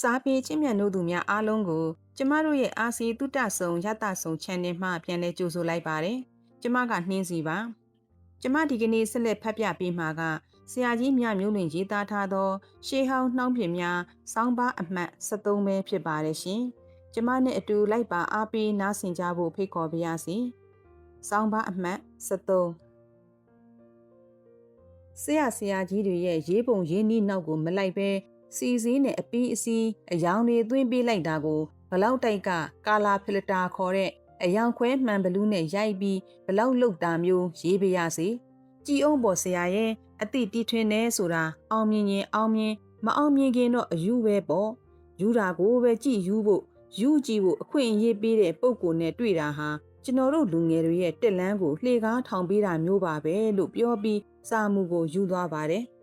စားပြေးချင်းမြတ်တို့သူများအားလုံးကိုကျမတို့ရဲ့အာစီတုတ္တဆုံရတဆုံ channel မှပြန်လည်ကြိုဆိုလိုက်ပါတယ်။ကျမကနှင်းစီပါ။ကျမဒီကနေ့ဆက်လက်ဖတ်ပြပေးမှာကဆရာကြီးမြမျိုးလွင်ရေးသားထားသော ရှေးဟောင်းနှောင်းပြင်များစောင်းပါအမှတ်73ပဲဖြစ်ပါတယ်ရှင်။ကျမနဲ့အတူလိုက်ပါအားပေးနားဆင်ကြဖို့ဖိတ်ခေါ်ပါရစေ။စောင်းပါအမှတ်73ဆရာဆရာကြီးတွေရဲ့ရေးပုံရေးနည်းနောက်ကိုမလိုက်ပဲ စီစည်းနဲ့အပီးအစီးအယောင်တွေသွင်းပေးလိုက်တာကိုဘလောက်တိုက်ကကာလာဖီလတာခေါ်တဲ့အယောင်ခွဲမှန်ဘလူးနဲ့ရိုက်ပြီးဘလောက်လုတ်တာမျိုးရေးပေးရစေကြည်အောင်ပေါ်ဆရာရဲ့အတိတီထွင်နေဆိုတာအောင်မြင်ရင်အောင်မြင်မအောင်မြင်ခင်တော့အယူပဲပေါ့ယူတာကိုပဲကြည်ယူဖို့ယူကြည့်ဖို့အခွင့်အရေးပေးတဲ့ပုံကိုနဲ့တွေ့တာဟာကျွန်တော်တို့လူငယ်တွေရဲ့တက်လန်းကိုလှေကားထောင်ပေးတာမျိုးပါပဲလို့ပြောပြီးစာမှုကိုယူသွားပါတယ်။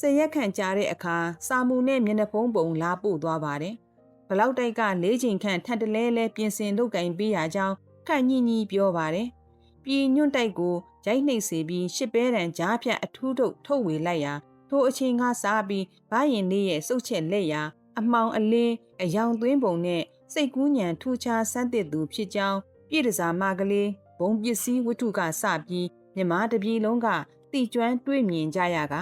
ဆရက်ခန့်ကြားတဲ့အခါစာမှုနဲ့မျက်နှာဖုံးပုံလာပို့သွားပါတယ်။ဘလောက်တိုက်ကလေးချိန်ခန့်ထပ်တလဲလဲပြင်ဆင်လုပ်ကင်ပေးရကြောင်းခန့်ညင်ကြီးပြောပါတယ်။ပြည်ညွန့်တိုက်ကိုရိုက်နှိပ်စေပြီးရှစ်ပဲတန်ကြားဖြတ်အထူးထုတ်ထုတ်ဝေလိုက်ရာထိုအချိန်ကစားပြီးဘရင်လေးရဲ့စုတ်ချက်လက်ရာအမှောင်အလင်းအယောင်သွင်းပုံနဲ့စိတ်ကူးညံထူခြားစမ်းသစ်သူဖြစ်ကြောင်းပြည်တစားမကလေးဘုံပစ္စည်းဝတ္ထုကစပြီးမြမတပြည်လုံးကတိကျွမ်းတွေ့မြင်ကြရက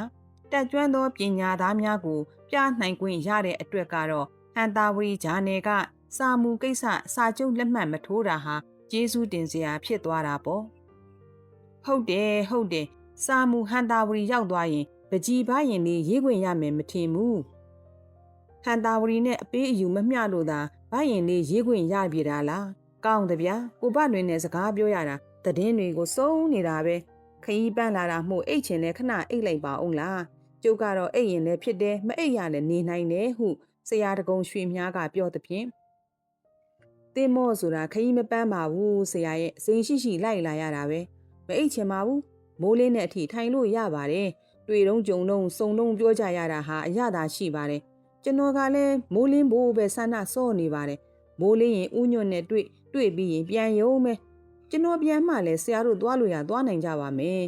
တက်ကျွမ်းသောပညာသားများကို ပြနိုင်ခွင့်ရတဲ့အတွက်ကတော့ဟန်တာဝရီဂျာနယ်ကစာမူကိစ္စစာချုပ်လက်မှတ်မထိုးတာဟာကျေးဇူးတင်စရာဖြစ်သွားတာပေါ့ဟုတ်တယ်ဟုတ်တယ်စာမူဟန်တာဝရီရောက်သွားရင်ပကြီးပရင်လေးရေးခွင့်ရမယ်မထင်ဘူးဟန်တာဝရီနဲ့အပေးအယူမမျှလို့သာဘရင်လေးရေးခွင့်ရပြီတာလားကောင်းတဗျာကိုပလွင်နဲ့စကားပြောရတာတည်င်းတွေကိုစုံနေတာပဲခရီးပန်းလာတာမှုအိတ်ချင်လဲခဏအိတ်လိုက်ပါအောင်လား ကျုပ်ကတော့အိတ်ရင်လည်းဖြစ်တယ်မအိတ်ရလည်းနေနိုင်တယ်ဟုဆရာတကုံရွှေမြားကပြောသဖြင့်တင်းမော့ဆိုတာခရီးမပန်းပါဘူးဆရာရဲ့စိန်ရှိရှိလိုက်လာရတာပဲမအိတ်ချင်ပါဘူးမိုးလင်းတဲ့အထိထိုင်လို့ရပါတယ်တွေ့တော့ကြုံတော့စုံတော့ပြောကြရတာဟာအရသာရှိပါတယ်ကျွန်တော်ကလည်းမိုးလင်းဖို့ပဲဆန္ဒစောနေပါတယ်မိုးလင်းရင်ဥညွန့်နဲ့တွေ့တွေ့ပြီးရင်ပြန်ရုံးမယ်ကျွန်တော်ပြန်မှလည်းဆရာတို့သွားလို့ရသွားနိုင်ကြပါမယ်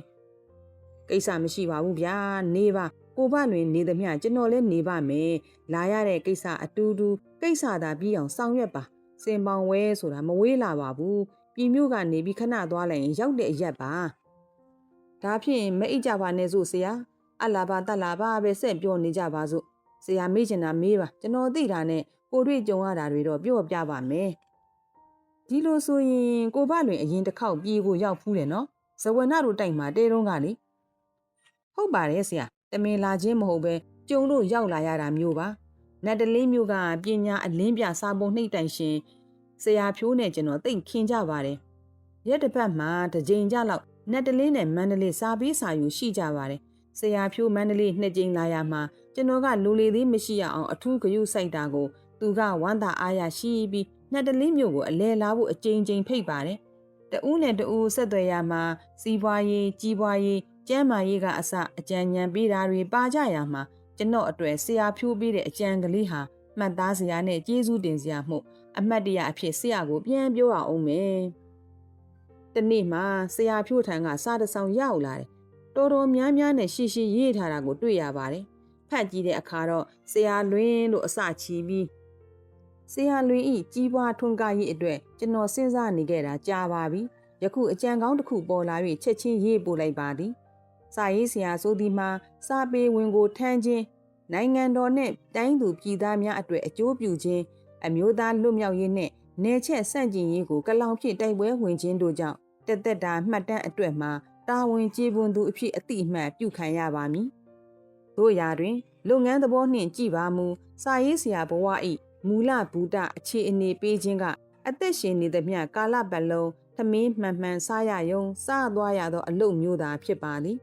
ကိစ္စမရှိပါဘူးဗျာနေပါကိုဘတွင်နေသမျှကျွန်တော်လည်းနေပါမယ်လာရတဲ့ကိစ္စအတူတူကိစ္စသာပြီးအောင်ဆောင်ရွက်ပါစင်ပေါင်ဝဲဆိုတာမဝေးလာပါဘူးပြည်မျိုးကနေပြီးခဏသွားလိုက်ရင်ရောက်တဲ့အရက်ပါဒါဖြင့်မအိတ်ကြပါနဲ့စို့ဆရာအလာပါတလာပါပဲဆက်ပြောနေကြပါစို့ဆရာမေးချင်တာမေးပါကျွန်တော်သိတာနဲ့ကိုတွေ့ကြုံရတာတွေတော့ပြောပြပါမယ်ဒီလိုဆိုရင်ကိုဘလွင်အရင်တစ်ခေါက်ပြေးဖို့ရောက်ဖူးတယ်နော်ဇဝနတို့တိုက်မှာတဲတုံးကလေ ဟုတ်ပါတယ်ဆရာတမင်လာခြင်းမဟုတ်ပဲကျုံတို့ရောက်လာရတာမျိုးပါနတ်တလင်းမျိုးကပညာအလင်းပြစာပုံနှိပ်တိုင်ရှင်ဆရာဖြိုးနဲ့ကျွန်တော်သိခင်ကြပါတယ်ရက်တစ်ပတ်မှာတစ်ကြိမ်ကြလောက်နတ်တလင်းနဲ့မန္တလေးစာပြီးစာယူရှိကြပါတယ်ဆရာဖြိုးမန္တလေးနှစ်ကြိမ်လာရမှာကျွန်တော်ကလူလေသေးမရှိရအောင်အထူးဂရုစိုက်တာကိုသူကဝမ်းသာအားရရှိပြီးနှစ်တလင်းမျိုးကိုအလဲလာဖို့အကြိမ်ကြိမ်ဖိတ်ပါတယ်။တဦးနဲ့တဦးဆက်သွယ်ရမှာစီးပွားရေးကြီးပွားရေး ကျန်းမာရေးကအစအကြံဉာဏ်ပေးတာတွေပါကြရမှာကျွန်တော်အတွေ့ဆရာဖြိုးပေးတဲ့အကြံကလေးဟာမှတ်သားစရာနဲ့ကျေးဇူးတင်စရာမှုအမှတ်တရအဖြစ်ဆရာကိုပြန်ပြောအောင်မယ်။တနေ့မှဆရာဖြိုးထံကစားတဆောင်ရောက်လာတယ်။တော်တော်များများနဲ့ရှိရှိရေးထားတာကိုတွေ့ရပါတယ်။ဖတ်ကြည့်တဲ့အခါတော့ဆရာလွင်လို့အစချီပြီးဆရာလွင်ဤကြီးပွားထွန်းကားရေးအတွက်ကျွန်တော်စဉ်းစားနေခဲ့တာကြာပါပြီယခုအကြံကောင်းတစ်ခုပေါ်လာ၍ချက်ချင်းရေးပို့လိုက်ပါသည် စာရေးဆရာဆိုသည်မှာစာပေဝင်ကိုထမ်းခြင်းနိုင်ငံတော်နှင့်တိုင်းသူပြည်သားများအတွက်အကျိုးပြုခြင်းအမျိုးသားလွတ်မြောက်ရေးနှင့်နေချက်ဆန့်ကျင်ရေးကိုကလောင်ဖြစ်တိုက်ပွဲဝင်ခြင်းတို့ကြောင့်တက်တက်တာမှတ်တမ်းအတွက်မှာတာဝန်ကျေပွန်သူအဖြစ်အတိအမှတ်ပြုခံရပါမည်တို့ရာတွင် လုပ်ငန်းသဘောနှင့်ကြည်ပါမူစာရေးဆရာဘဝ၏မူလဘူတအခြေအနေပေးခြင်းကအသက်ရှင်နေသမျှကာလပတ်လုံးသမင်းမှန်မှန်စားရယုံစားသွားရသောအလုပ်မျိုးသာဖြစ်ပါသည်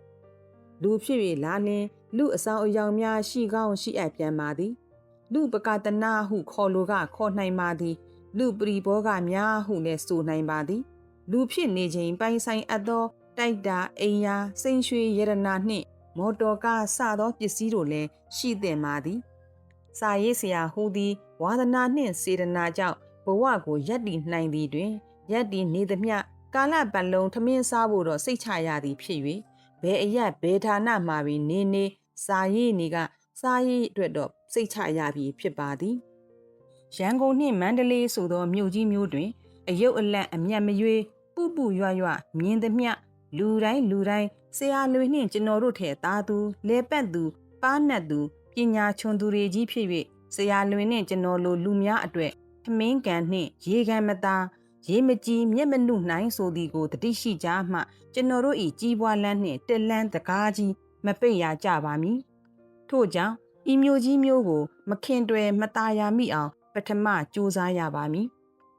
လူဖြစ်၍လာလင်လူအဆောင်အယောင်များရှိကောင်းရှိအပ်ပြန်ပါသည် လူပကတနာဟုခေါ်လိုကခေါ်နိုင်ပါသည် လူပရိဘောကများဟုလည်းဆိုနိုင်ပါသည် လူဖြစ်နေခြင်းပိုင်ဆိုင်အပ်သော တိုက်တာအိမ်ယာစိန်ရွှေရတနာနှင့် မော်တော်ကားစသောပစ္စည်းတို့လည်းရှိသင့်ပါသည်စာရေးဆရာဟူသည်ဝါသနာနှင့်စေတနာကြောင့်ဘဝကိုယက်တည်နိုင်သည်တွင်ယက်တည်နေသမျှကာလပတ်လုံးထမင်းစားဖို့တော့စိတ်ချရသည်ဖြစ်၍ ဘယ်အရက်ဘယ်ဌာနမှာပင်နေနေစာရေးနေကစာရေးအတွက်တော့စစိတ်ချရပြီဖြစ်ပါသည်ရန်ကုန်နှင့်မန္တလေးဆိုသောမြို့ကြီးမျိုးတွင် အယုတ်အလန့်အမျက်မရွေပူပူရွရွမြင်သမျှလူတိုင်းလူတိုင်းဆရာလွေနှင့်ကျွန်တော်တို့ထဲသားသူလဲပတ်သူပါးနတ်သူပညာချွန်သူတွေကြီးဖြစ်၍ဆရာလွင်နှင့်ကျွန်တော်လိုလူများအတွေ့ထမင်းကန်နှင့်ရေကန်မသား ရေမကြီးမျက်မနုနိုင်ဆိုသည်ကိုတတိရှိကြမှကျွန်တော်တို့ဤကြီးပွားလန်းနှင့်တက်လန်းတကားကြီးမပိတ်ရကြပါမည်ထို့ကြောင့်ဤမျိုးကြီးမျိုးကို မခင်တွယ်မตาရမိအောင် ပထမစူးစမ်းရပါမည်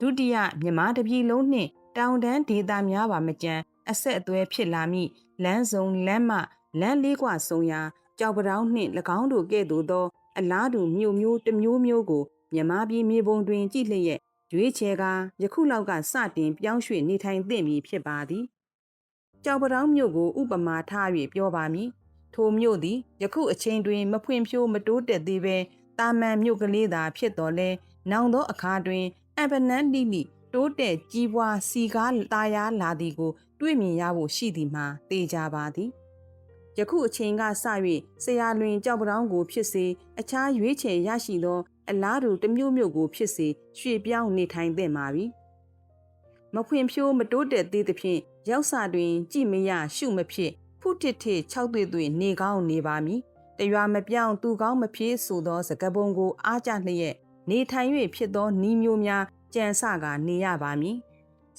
ဒုတိယမြမတပြည်လုံးနှင့်တောင်တန်းဒေသများပါမကြမ်းအဆက်အသွဲဖြစ်လာမိလမ်းစုံလမ်းမလမ်းလေးကွာဆုံရာကြောက်ပတောင်းနှင့်၎င်းတို့ကဲ့သို့သော အလားတူမြို့မျိုးတစ်မျိုးမျိုးကိုမြမပြည်မြေပုံတွင်ကြည့်လျက် ရွေးချယ်ကာယခုလောက်ကစတင်ပြောင်းရွှေ့နေထိုင်သင့်ပြီဖြစ်ပါသည်ကြောက်ပတောင်းမြို့ကိုဥပမာထား၍ပြောပါမည်ထိုမြို့သည်ယခုအချိန်တွင်မဖွင့်ဖြိုးမတိုးတက်သေးပဲတာမန်မြို့ကလေးသာဖြစ်တော်လဲနောင်သောအခါတွင်အံပနန်းလိလိတိုးတက်ကြီးပွားစီကားတာယာလာသည်ကို တွေ့မြင်ရဖို့ရှိသည်မှာသိကြပါသည် ယခုအချိန်ကစ၍ဆရာလွင်ကြောက်ပတောင်းကိုဖြစ်စေအခြားရွေးချယ်ရရှိသော အလားတူတစ်မျိုးမျိုးကိုဖြစ်စေရွှေ့ပြောင်းနေထိုင်သင့်ပါပြီမဖွင့်ဖြိုးမတိုးတက်သေးသဖြင့်ရောက်စာတွင် ကြည်မရရှုမဖြစ်ဖုတစ်ထစ်၆သွေ့သွေ့နေကောင်းနေပါမည်တရွာမပြောင်းသူကောင်းမဖြစ်ဆိုသောစကပုံကိုအားကြလျက်နေထိုင်၍ဖြစ်သောနီးမျိုးများကြံစကနေရပါမည်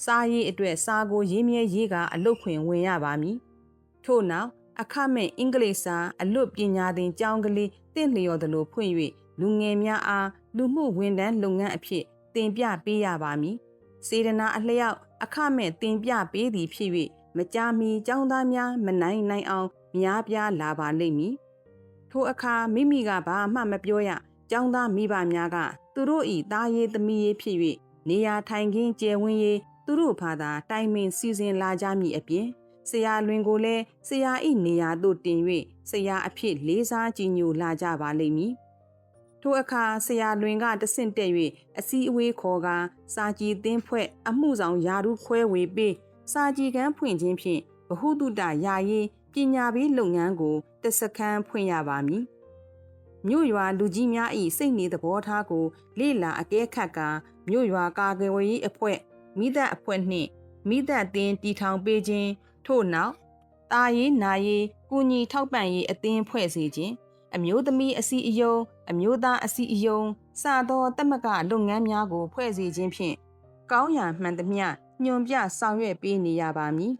စားရေးအတွက်စားကိုရေးမြဲရေးကအလုတ်ခွင်ဝင်ရပါမည်ထို့နောက် အခမဲ့အင်္ဂလိပ်စာအလွတ်ပညာသင်ကျောင်းကလေးတင့်လျော်သလိုဖွင့်၍လူငယ်များအားလူမှုဝန်ထမ်းလုပ်ငန်းအဖြစ်တင်ပြပေးရပါမည်စေတနာအလျောက်အခမဲ့တင်ပြပေးသည်ဖြစ်၍မကြာမီကျောင်းသားများမနိုင်နိုင်အောင်များပြားလာပါလိမ့်မည်ထိုအခါမိမိကဘာမှမပြောရကျောင်းသားမိဘများကသူတို့ဤသားရေးသမီးရေးဖြစ်၍နေရာထိုင်ခင်းကျယ်ဝန်းရေးသူတို့ဘာသာတိုင်ပင်စီစဉ်လာကြမည်အပြင် ဆရာလွင်ကိုလည်းဆရာဤနေရာသို့တင်၍ဆရာအဖြစ်လေးစားကြည်ညိုလာကြပါလိမ့်မည်ထိုအခါဆရာလွင်ကတဆင့်တက်၍အစည်းအဝေးခေါ်ကာစာကြည်သင်းဖွဲ့အမှုဆောင်ယာရုခွဲဝေပေးစာကြည်ကန်းဖွင့်ခြင်းဖြင့်ဗဟုတုတယာရေးပညာပေးလုပ်ငန်းကိုတစခန်းဖွင့်ရပါမည်မြို့ရွာလူကြီးများ၏စိတ်နေသဘောထားကိုလေ့လာအကဲခတ်ကာမြို့ရွာကာကွယ်ရေးအဖွဲ့မိသက်အဖွဲ့နှင့်မိသက်တင်းတီထောင်ပေးခြင်း ထို့နောက်တာရေးနာရေးကုညီထောက်ပံ့ရေးအသင်းဖွဲ့စည်းခြင်းအမျိုးသမီးအစည်းအရုံးအမျိုးသားအစည်းအရုံးစသောတမကလုပ်ငန်းများကို ဖွဲ့စည်းခြင်းဖြင့်ကောင်းရာမှန်သမျှညွန်ပြဆောင်ရွက်ပေးနေရပါမည်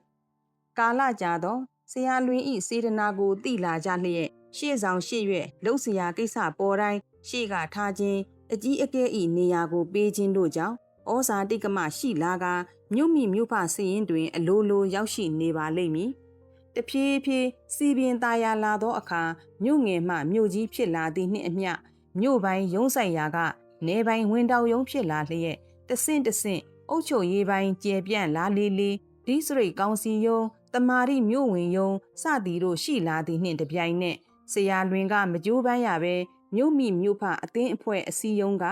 ကာလကြာသောဆရာလွင်ဤစေတနာကိုတိလာကြလျက်ရှေ့ဆောင်ရှေ့ရွက်လှုပ်ရှားကိစ္စပေါ်တိုင်းရှေ့ကထားခြင်းအကြီးအကဲဤနေရာကိုပေးခြင်းတို့ကြောင့်ဩဇာတိကမရှိလာက မြို့မိမြို့ဖစည်ရင်တွင် အလိုလိုရောက်ရှိနေပါလိမ့်မည်။တဖြည်းဖြည်းစီပင်သားရလာသောအခါမြို့ငယ်မှမြို့ကြီးဖြစ်လာသည့်နှင့်အမျှမြို့ပိုင်းရုံးဆိုင်ရာကနေပိုင်းဝင်တောင်ရုံးဖြစ်လာလျက်တဆင့်တဆင့်အုတ်ချုပ်ရေးပိုင်းကျယ်ပြန့်လာလေလေဒီစရိတ်ကောင်းစီယုံတမာရီမြို့ဝင်ယုံစသည်တို့ရှိလာသည်နှင့်တပြိုင်နက်ဆရာလွင်ကမကြိုးပမ်းရပဲမြို့မိမြို့ဖအသင်းအဖွဲ့အစည်းယုံက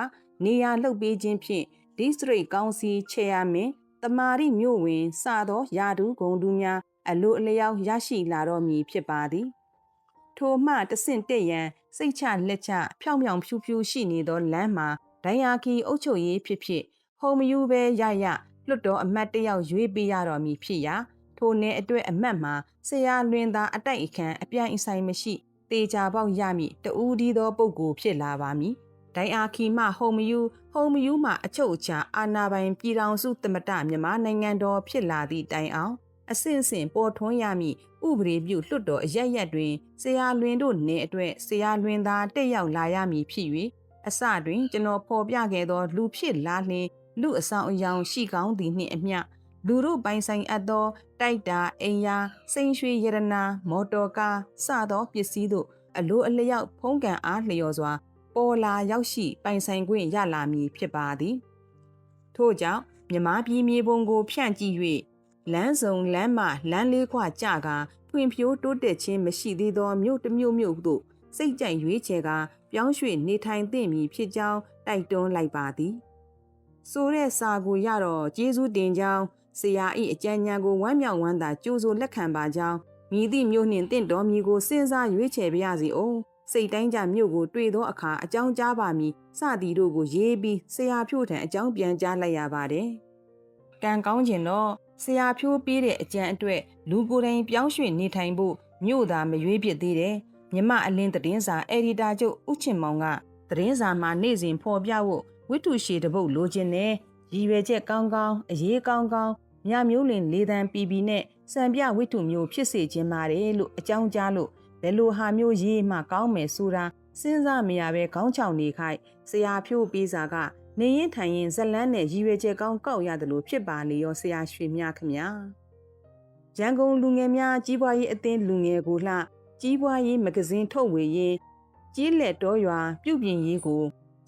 နေရာလှုပ်ပေးခြင်းဖြင့်ဒီစရိတ်ကောင်းစီချေရမင်း တမာရီမြို့ဝင်စသောယာဒူဂုံတူးများအလိုအလျောက်ရရှိလာတော့မည်ဖြစ်ပါသည်ထိုမှတဆင့်တက်ရန်စိတ်ချလက်ချဖြောင်ဖြောင်ဖြူဖြူရှိနေသောလမ်းမှာဒိုင်ယာကီအုပ်ချုပ်ရေးဖြစ်ဖြစ်ဟုံမယူပဲရရလွတ်တော်အမတ်တယောက်ရွေးပေးရတော်မည်ဖြစ်ရာထိုနယ်အတွက်အမတ်မှာဆရာလွင်သာအတိုက်အခံအပြိုင်အဆိုင်မရှိတေချာပေါက်ရမည်တူးဒီသောပုံကိုဖြစ်လာပါမည် ဒိုင်အာခီမှဟုံမယူဟုံမယူမှအချုပ်အခြာအာဏာပိုင်ပြည်ထောင်စုသမ္မတမြန်မာနိုင်ငံတော်ဖြစ်လာသည့်တိုင်အောင်အဆင့်ဆင့်ပေါ်ထွန်းရမည့်ဥပဒေပြုလွှတ်တော်အရရက်တွင်ဆရာလွင်တို့နေအတွက်ဆရာလွင်သာတက်ရောက်လာရမည်ဖြစ်၍အစတွင်ကျွန်တော်ဖော်ပြခဲ့သော လူဖြစ်လာလျင်လူအဆောင်အယောင်ရှိကောင်းသည်နှင့်အမျှလူတို့ပိုင်ဆိုင်အပ်သောတိုက်တာအိမ်ယာစိန်ရွှေရတနာမော်တော်ကားစသောပစ္စည်းတို့အလိုအလျောက်ဖုံးကန်အားလျော်စွာ ပေါ်လာရောက်ရှိပိုင်ဆိုင်ခွင့်ရလာမည်ဖြစ်ပါသည်ထို့ကြောင့်မြမပြည်မြေပုံကို ဖြန့်ကြည့်၍လမ်းစုံလမ်းမလမ်းလေးခွကြကဖွံ့ဖြိုးတိုးတက်ခြင်းမရှိသေးသောမြို့တစ်မြို့မြို့သို့စိတ်ကြိုက်ရွေးချယ်ကပြောင်းရွှေ့နေထိုင်သင့်မည်ဖြစ်ကြောင်းတိုက်တွန်းလိုက်ပါသည်ဆိုတဲ့စာကိုရတော့ကျေးဇူးတင်ကြောင်းဆရာ၏အကြံဉာဏ်ကိုဝမ်းမြောက်ဝမ်းသာကြိုးဆိုလက်ခံပါကြောင်းမိသည့်မျိုးနှင့်တင့်တော်မီကိုစဉ်းစားရွေးချယ်ပါရစေအောင် စိတ်တိုင်းကြမြို့ကိုတွေ့သောအခါအကြောင်းကြားပါမည်စသည်တို့ကိုရေးပြီးဆရာဖြိုးထံအကြောင်းပြန်ကြားလိုက်ရပါတယ်။ကံကောင်းခြင်းတော့ဆရာဖြိုးပေးတဲ့အကြံအတွက်လူကိုယ်တိုင်ပြောင်းရွှေ့နေထိုင်ဖို့မြို့သာမရွေးဖြစ်သေးတယ်။မြမအလင်းသတင်းစာအယ်ဒီတာချုပ်ဦးချင်မောင်ကသတင်းစာမှာနေ့စဉ်ဖော်ပြဖို့ဝိတုရှည်တပုတ်လိုချင်တယ်။ရည်ရွယ်ချက်ကောင်းကောင်းအရေးကောင်းကောင်းမြမျိုးလင်လေးတန်းပီပီနဲ့စံပြဝိတုမျိုးဖြစ်စေခြင်းပါတယ်လို့အကြောင်းကြားလို့ ဘယ်လိုဟာမျိုးရေးမှကောင်းမယ်ဆိုတာစဉ်းစားမရပဲခေါင်းချောင်နေခိုက်ဆရာဖြိုးပေးစာကနေရင်ထိုင်ရင်ဇလန်းနဲ့ရည်ရွယ်ချက်ကောင်းကောက်ရတယ်လို့ဖြစ်ပါလေရောဆရာရွှေမြခမညာရန်ကုန်လူငယ်များကြီးပွားရေးအသင်းလူငယ်ကိုလှကြီးပွားရေးမဂဇင်းထုတ်ဝေရေးကြီးလက်တော်ရွာပြုပြင်ရေးကို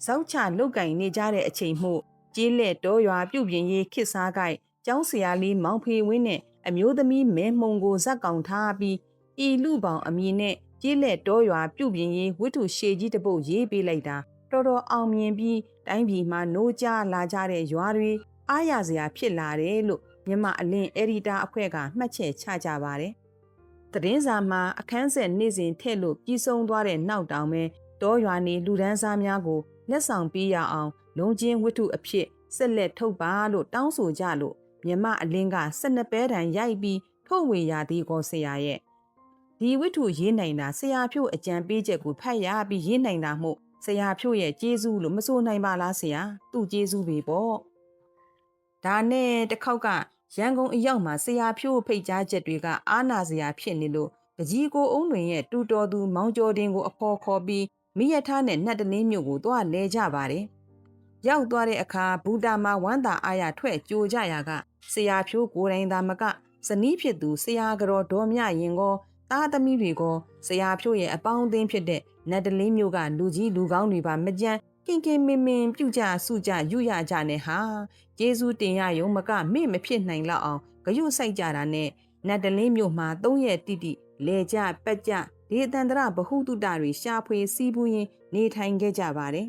စောက်ချလုတ်ကင်နေကြတဲ့အချိန်မှုကြီးလက်တော်ရွာပြုပြင်ရေးခစ်စားကိုက်ကျောင်းဆရာလေးမောင်ဖေဝင်းနဲ့အမျိုးသမီးမဲမှုံကိုဇက်ကောင်ထားပြီး ဤလူပေါင်အမည်နဲ့ကြီးလက်တော်ရွာပြုပြင်ရေးဝိထုရှေကြီးတပုတ်ရေးပေးလိုက်တာတော်တော်အောင်မြင်ပြီးတိုင်းပြည်မှာနိုးကြားလာကြတဲ့ရွာတွေအားရစရာဖြစ်လာတယ်လို့မြန်မာအလင်းအက်ဒီတာအဖွဲ့ကမှတ်ချက်ချကြပါတယ်။သတင်းစာမှာအခန်းဆက်နေ့စဉ်ထည့်လို့ပြီးဆုံးသွားတဲ့နောက်တောင်ပဲတောရွာနေလူဒန်းစားများကိုလက်ဆောင်ပေးရအောင်လုံချင်းဝတ္ထုအဖြစ်ဆက်လက်ထုတ်ပါလို့တောင်းဆိုကြလို့မြန်မာအလင်းက12ပဲတန်ရိုက်ပြီးထုတ်ဝေရသည်ကိုဆရာရဲ့ ဒီဝတ္ထုရေးနိုင်တာဆရာဖြို့အကြံပေးချက်ကိုဖတ်ရပြီးရေးနိုင်တာမို့ဆရာဖြို့ရဲ့ကျေးဇူးလို့မဆိုနိုင်ပါလားဆရာသူ့ကျေးဇူးပဲပေါ့ဒါနဲ့တစ်ခေါက်ကရန်ကုန်အရောက်မှာဆရာဖြိုးဖိတ်ကြားချက်တွေကအာနာစရာဖြစ်နေလို့ပကြီးကိုအုံးတွင်ရဲ့တူတော်သူမောင်ကျော်တင်ကိုအဖော်ခေါ်ပြီးမိရထားနဲ့နှက်တလင်းမြို့ကိုသွားလဲကြပါတယ်ရောက်သွားတဲ့အခါဘူတာမှာဝမ်းသာအားရထွက်ကြိုကြရာကဆရာဖြိုးကိုယ်တိုင်သာမကဇနီးဖြစ်သူဆရာကြောဒေါ်မြရင်ကော သားသမီးတွေကဆရာဖြိုးရဲ့အပေါင်းအသင်းဖြစ်တဲ့နတ်တလင်းမျိုးကလူကြီးလူကောင်းတွေပါမကြမ်းကင်ကင်မင်မင်ပြုကြစုကြယူရကြနဲ့ဟာကျေးဇူးတင်ရယုံမကမေ့မဖြစ်နိုင်လောက်အောင်ဂယုစိုက်ကြတာနဲ့နတ်တလင်းမျိုးမှာသုံးရက်တိတိလဲကြပက်ကြဒီအတန္တရဘဟုတုတတွေရှာဖွေစီးပူးရင်းနေထိုင်ခဲ့ကြပါတယ်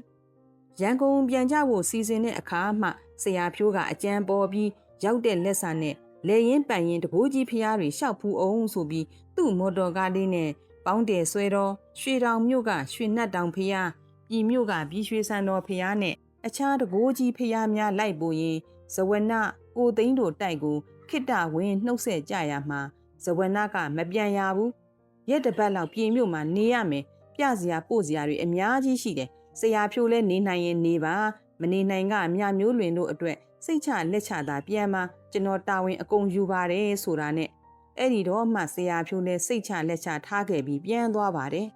ရန်ကုန်ပြန်ကြဖို့စီစဉ်တဲ့အခါမှဆရာဖြိုးကအကြံပေါ်ပြီးရောက်တဲ့လက်စာနဲ့လေရင်ပန်ရင်တကိုးကြီးဖျားတွေရှောက်ဖူးအောင်ဆိုပြီး သူ့မော်တော်ကားလေးနဲ့ပေါင်းတယ်ဆွဲတော့ရွှေတောင်မြို့ကရွှေနတ်တောင်ဖျားပြည်မြို့ကပြည်ရွှေဆန်တော်ဖျားနဲ့အခြားတကိုးကြီးဖျားများလိုက်ပို့ရင်ဇဝနကိုသိန်းတို့တိုက်ကိုခိတ္တဝင်းနှုတ်ဆက်ကြရမှာဇဝနကမပြန်ရဘူးရက်တပတ်လောက်ပြည်မြို့မှာနေရမယ်ပြစရာပို့စရာတွေအများကြီးရှိတယ်ဆရာဖြိုးလဲနေနိုင်ရင်နေပါမနေနိုင်ကမြမျိုးလွင်တို့အတွက်စိတ်ချလက်ချတာပြန်มาကျွန်တော်တာဝန်အကုန်ယူပါတယ်ဆိုတာနဲ့ အဲ့ဒီတော့မှဆရာဖြိုးလဲစိတ်ချလက်ချထားခဲ့ပြီးပြန်သွားပါတယ်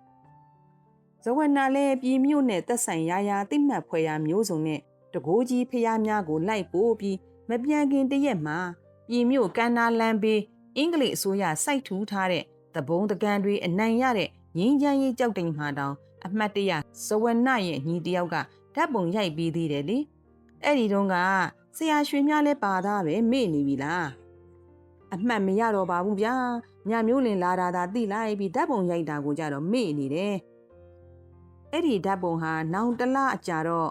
ဇဝနာလည်းပြည်မြို့နဲ့သက်ဆိုင်ရာရာတိမှတ်ဖွယ်ရာမျိုးစုံနဲ့တကိုးကြီးဖျားများကိုလိုက်ပို့ပြီးမပြန်ခင်တရက်မှာပြည်မြို့ကန်နာလန်ဘေးအင်္ဂလိပ်အစိုးရစိုက်ထူထားတဲ့သဘုံတကန်တွေအနိုင်ရတဲ့ငင်းချမ်းရေးကြောက်တိမ်မှာတောင်အမှတ်တရဇဝနရဲ့ညီတယောက်ကဓာတ်ပုံရိုက်ပြီးသေးတယ်လေအဲ့ဒီတုန်းကဆရာရွှေမြလဲပါသားပဲမေ့နေပြီလား အမှတ်မရတော့ပါဘူးဗျာညမျိုးလင်လာတာသာသိလိုက်ပြီးဓာတ်ပုံရိုက်တာကိုကြတော့မေ့နေတယ်အဲ့ဒီဓာတ်ပုံဟာနောင်တလအကြာတော့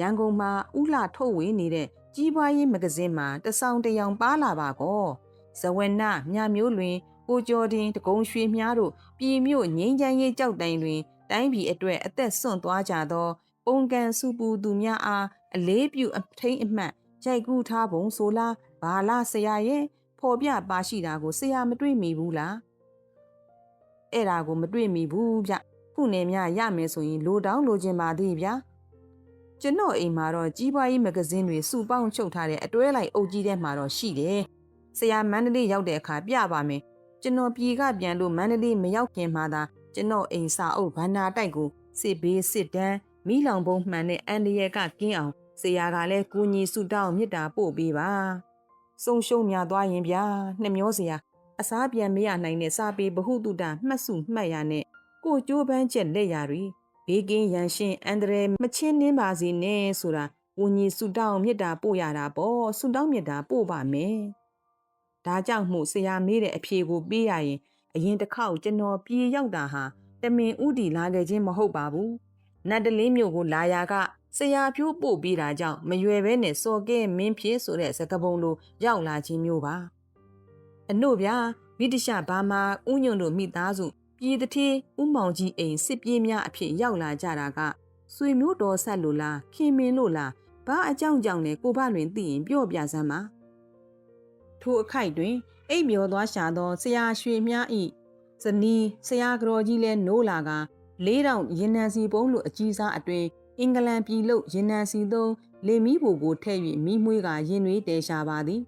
ရန်ကုန်မှာဥလာထုတ်ဝေနေတဲ့ကြီးပွားရေးမဂဇင်းမှာတဆောင်တရောင်ပါလာပါကောဇဝနမြမျိုးလွင်ကိုကျော်တင်တကုံရွှေမြားတို့ပြည်မြို့ငင်းချမ်းရေးကြောက်တိုင်တွင် တိုင်းပြည်အတွက်အသက်ဆွန့်သွားကြသောပုံကန်စုပူသူများအားအလေးပြုအထိန်အမှတ်ရိုက်ကူးထားပုံဆိုလားဘာလားဆရာရဲ့ ဖော်ပြပါရှိတာကိုဆရာမတွေ့မိဘူးလားအဲ့ဒါကိုမတွေ့မိဘူးဗျခုနေမြရမယ်ဆိုရင်လိုတောင်းလိုချင်ပါသေးဗျာကျွန်တော်အိမ်မှာတော့ကြီးပွားရေးမဂဇင်းတွေစုပေါင်းချုပ်ထားတဲ့အတွဲလိုက်အုပ်ကြီးထဲမှာတော့ရှိတယ်ဆရာမန္တလေးရောက်တဲ့အခါပြပါမယ်ကျွန်တော်ပြည်ကပြန်လို့မန္တလေးမရောက်ခင်မှာသာကျွန်တော်အိမ်စာအုပ်ဘန္နာတိုက်ကိုစစ်ဘေးစစ်တန်းမိလောင်ပုံမှန်တဲ့အန်ဒီရဲကကင်းအောင်ဆရာကလည်းကူညီစုတောင်းမြစ်တာပို့ပေးပါ စုံရှုံများသွားရင်ဗျာနှမျောစရာအစားပြန်မရနိုင်တဲ့စာပေဘဟုတုတမှတ်စုမှတ်ရနဲ့ကိုကျိုးပန်းချက်လက်ရာတွေဘေးကင်းရန်ရှင်းအန္တရာယ်မချင်းနှင်းပါစေနဲ့ဆိုတာဝညီစုတောင်းမြစ်တာပို့ရတာပေါ့စုတောင်းမြစ်တာပို့ပါမယ်ဒါကြောင့်မို့ဆရာမေးတဲ့အဖြေကိုပေးရရင်အရင်တစ်ခေါက်ကျွန်တော်ပြေရောက်တာဟာတမင်ဥတီလာခဲ့ခြင်းမဟုတ်ပါဘူးနတ်တလင်းမျိုးကိုလာရာက ဆရာဖြိုးပို့ပြီးတာကြောင့်မရွယ်ဘဲနဲ့စော်ကဲမင်းဖြစ်ဆိုတဲ့စကားပုံလိုရောက်လာခြင်းမျိုးပါအနို့ဗျာဗိတရှဘာမာဥညွန့်တို့မိသားစုပပြည်တထေးဥမောင်ကြီးအိမ်စစ်ပြေးများအဖြစ်ရောက်လာကြတာကဆွေမျိုးတော်ဆက်လို့လားခင်မင်းလို့လားဘာအကြောင်းကြောင့်လဲကိုဘလွင်သိရင်ပြောပြစမ်းပါထိုအခိုက်တွင်အိပ်မျောသွားရှာသောဆရာရွှေမြဤဇနီးဆရာကတော်ကြီးလဲနိုးလာကလေးတောင်ရင်နံစီပုံးလိုအကြီးစားအတွင် အင်္ဂလန်ပြည်လို့ရင်နံစီသုံးလေမီးဘူကိုထည့်၍မိမွေးကရင်နွေးတဲရှာပါသည်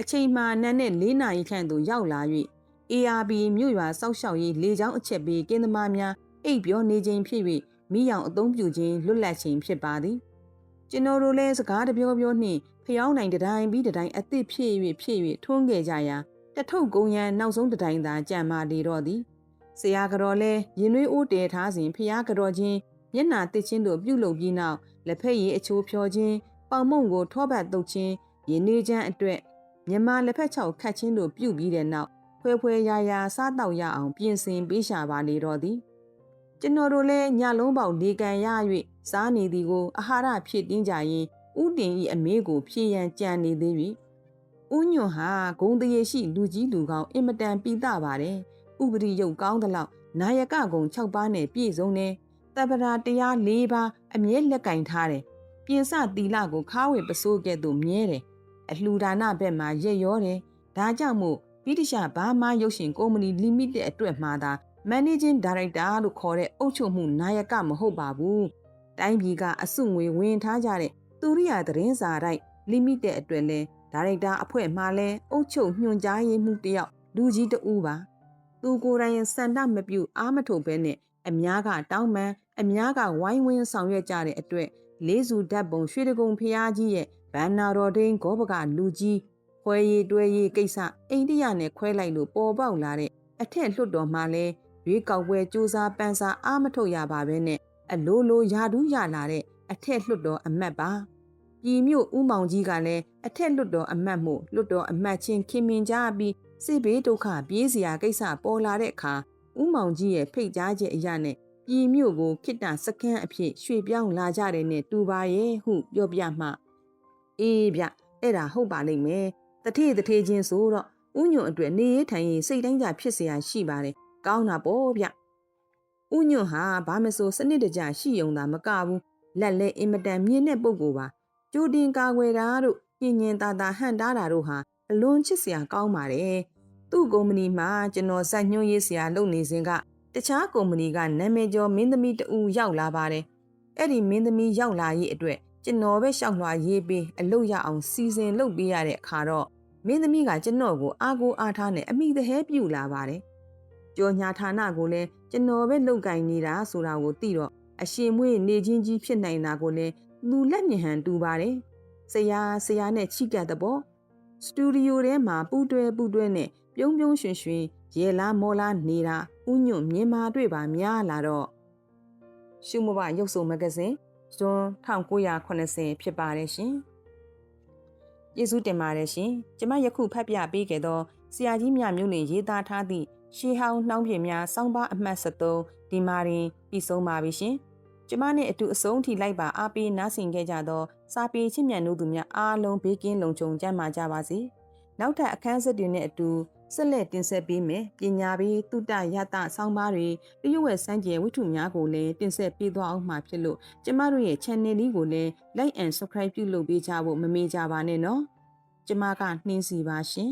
အချိန်မှနန်းနဲ့၄နာရီခန့်သို့ရောက်လာ၍ ARB မြို့ရွာစောက်ရှောက်ရေးလေကြောင်းအချက်ပေးကင်းသမားများအိပ်ပျော်နေခြင်းဖြစ်၍မိရောင်အသုံးပြုခြင်းလွတ်လပ်ခြင်းဖြစ်ပါသည်ကျွန်တော်တို့လည်းစကားတပြောပြောနှင့်ဖျောင်းနိုင်တတိုင်းပြီးတတိုင်းအသစ်ဖြစ်၍ဖြစ်၍ထွန်းခဲ့ကြရာတထုပ်ကုန်းရန်နောက်ဆုံးတတိုင်းသာကြံမာလေတော့သည်ဆရာကတော်လည်းရင်နှွေးအိုးတဲထားစဉ်ဖျားကတော်ချင်း မျက်နာတစ်ချင်းတို့ပြုတ်လုပ်ပြီးနောက်လက်ဖက်ရည်အချိုးဖြောခြင်းပေါင်မုံကိုထောပတ်တုပ်ခြင်းရင်နေချမ်းအတွက်မြမလက်ဖက်ချောက်ခတ်ချင်းတို့ပြုတ်ပြီးတဲ့နောက်ဖွဲဖွဲရာရာစားတော့ရအောင်ပြင်ဆင်ပေးရှာပါလေတော့သည်ကျွန်တော်တို့လည်းညလုံးပေါက်လေကန်ရ၍စားနေသည်ကိုအာဟာရဖြစ်တင်းကြရင်ဥတင်ဤအမေးကိုဖြည့်ရန်ကြံနေသေးပြီဥညွန့်ဟာဂုံတရေရှိလူကြီးလူကောင်းအင်မတန်ပြီးတာပါတယ်ဥပရိယုတ်ကောင်းသလောက်နာယကကုံ6ပါးနဲ့ပြည့်စုံတယ် တပ္ပရာတရား၄ပါးအမြဲလက်ကင်ထားတယ်ပြင်စတီလာကိုခါဝေပစိုးကဲ့သို့မြဲတယ်အလှူဒါနဘက်မှာရက်ရောတယ်ဒါကြောင့်မို့ဗိတိရှဘာမာရုပ်ရှင်ကုမ္ပဏီလီမိတက်အတွက်မှာသာ Managing Director လို့ခေါ်တဲ့အုပ်ချုပ်မှုနာယကမဟုတ်ပါဘူး။တိုင်းပြည်ကအစုငွေဝင်ထားကြတဲ့သူရိယာသတင်းစာတိုက်လီမိတက်အတွက်လဲဒါရိုက်တာအဖွဲ့မှလဲအုပ်ချုပ်ညွှန်ကြားရေးမှုတယောက်လူကြီးတဦးပါ။သူကိုယ်တိုင်စန္ဒမပြုအားမထုတ်ဘဲနဲ့အများကတောင်းပန် အများကဝိုင်းဝန်းဆောင်ရွက်ကြတဲ့အတွက်လေးစုဓာတ်ပုံရွှေတကုံဖျားကြီးရဲ့ဘန်နာတော်ဒိန်ဂောဘကလူကြီးခွဲရည်တွဲရည်ကိစ္စအိန္ဒိယနဲ့ခွဲလိုက်လို့ပေါ်ပေါက်လာတဲ့အထက်လွတ်တော်မှာလဲရွေးကောက်ပွဲစူးစမ်းပန်းစားအားမထုတ်ရပါပဲနဲ့အလိုလိုယာဒူးရလာတဲ့အထက်လွတ်တော်အမတ်ပါပြည်မြို့ဦးမောင်ကြီးကလည်းအထက်လွတ်တော်အမတ်မှုလွတ်တော်အမတ်ချင်းခင်မင်ကြပြီးစစ်ဘေးဒုက္ခပြေးစရာကိစ္စပေါ်လာတဲ့အခါဦးမောင်ကြီးရဲ့ဖိတ်ကြားချက်အရနဲ့ ပြည်မြို့ကိုခိတ္တစကန်အဖြစ်ရွှေ့ပြောင်းလာကြတဲ့နဲ့တူပါရဲ့ဟုပြောပြမှအေးဗျအဲ့ဒါဟုတ်ပါလိမ့်မယ်တထေတထေချင်းဆိုတော့ဥညွန့်အတွက်နေရထိုင်ရင်စိတ်တိုင်းကြဖြစ်เสียရှိပါတယ်ကောင်းတာပေါ့ဗျဥညွန့်ဟာဘာမဆိုစနစ်တကျရှိုံသာမကဘူးလက်လဲအင်မတန်မြင့်တဲ့ပုံကိုပါကြိုတင်ကာကွယ်တာတို့ညင်ညင်သာသာဟန်တားတာတို့ဟာအလွန်ချစ်စရာကောင်းပါတယ်သူ့ကုမ္ပဏီမှာကျွန်တော်စိုက်ညွှန်းရေးစရာလုပ်နေစဉ်က တခြားကုမ္ပဏီကနာမည်ကျော်မင်းသမီးတဦးရောက်လာပါတယ်အဲ့ဒီမင်းသမီးရောက်လာရေးအတွက်ကျွန်တော်ပဲရှောက်လွှာရေးပေးအလုပ်ရအောင်စီစဉ်လုပ်ပေးရတဲ့အခါတော့မင်းသမီးကကျွန်တော်ကိုအားကိုးအားထားနဲ့အမိသဟဲပြုလာပါတယ်။ကြော်ညာဌာနကိုလည်းကျွန်တော်ပဲလုတ်ကင်နေတာဆိုတာကိုသိတော့အရှင်မွေးနေချင်းကြီးဖြစ်နိုင်တာကိုလည်းလူလက်မြဟန်တူပါတယ်။ဆရာဆရာနဲ့ချိကတ်တဲ့ပေါ့။စတူဒီယိုထဲမှာပူတွဲပူတွဲနဲ့ပြုံးပြုံးရွှင်ရွှင်ရေလားမောလားနေတာ ဥညွန့်မြင်မာတွေ့ပါများလာတော့ရှုမဘရုပ်စုံမဂ္ဂဇင်းဇွန်1980ဖြစ်ပါတယ်ရှင်။ကျေးဇူးတင်ပါတယ်ရှင်။ကျမယခုဖတ်ပြပေးခဲ့သောဆရာကြီးမြမျိုးနေရေးသားထားသည့်ရှေးဟောင်းနှောင်းပြင်များစောင်းပါအမှတ်73ဒီမာရင်ပြီးဆုံးပါပြီရှင်။ကျမနဲ့အတူအဆုံးထိလိုက်ပါအားပေးနားဆင်ခဲ့ကြသောစာပေချစ်မြတ်နိုးသူများအားလုံးဘေးကင်းလုံခြုံကြမှာကြပါစေ။နောက်ထပ်အခန်းဆက်တွေနဲ့အတူ ဆက်လက်တင်ဆက်ပေးမယ်ပညာပေးတုတရတဆောင်းပါးတွေတရွက်စမ်းကြဲဝိထုများကိုလည်းတင်ဆက်ပေးသွားအောင်မှာဖြစ်လို့ကျမတို့ရဲ့ channel လေးကိုလည်း like and subscribe ပြုလုပ်ပေးကြဖို့မမေ့ကြပါနဲ့နော်ကျမကနှင်းစီပါရှင်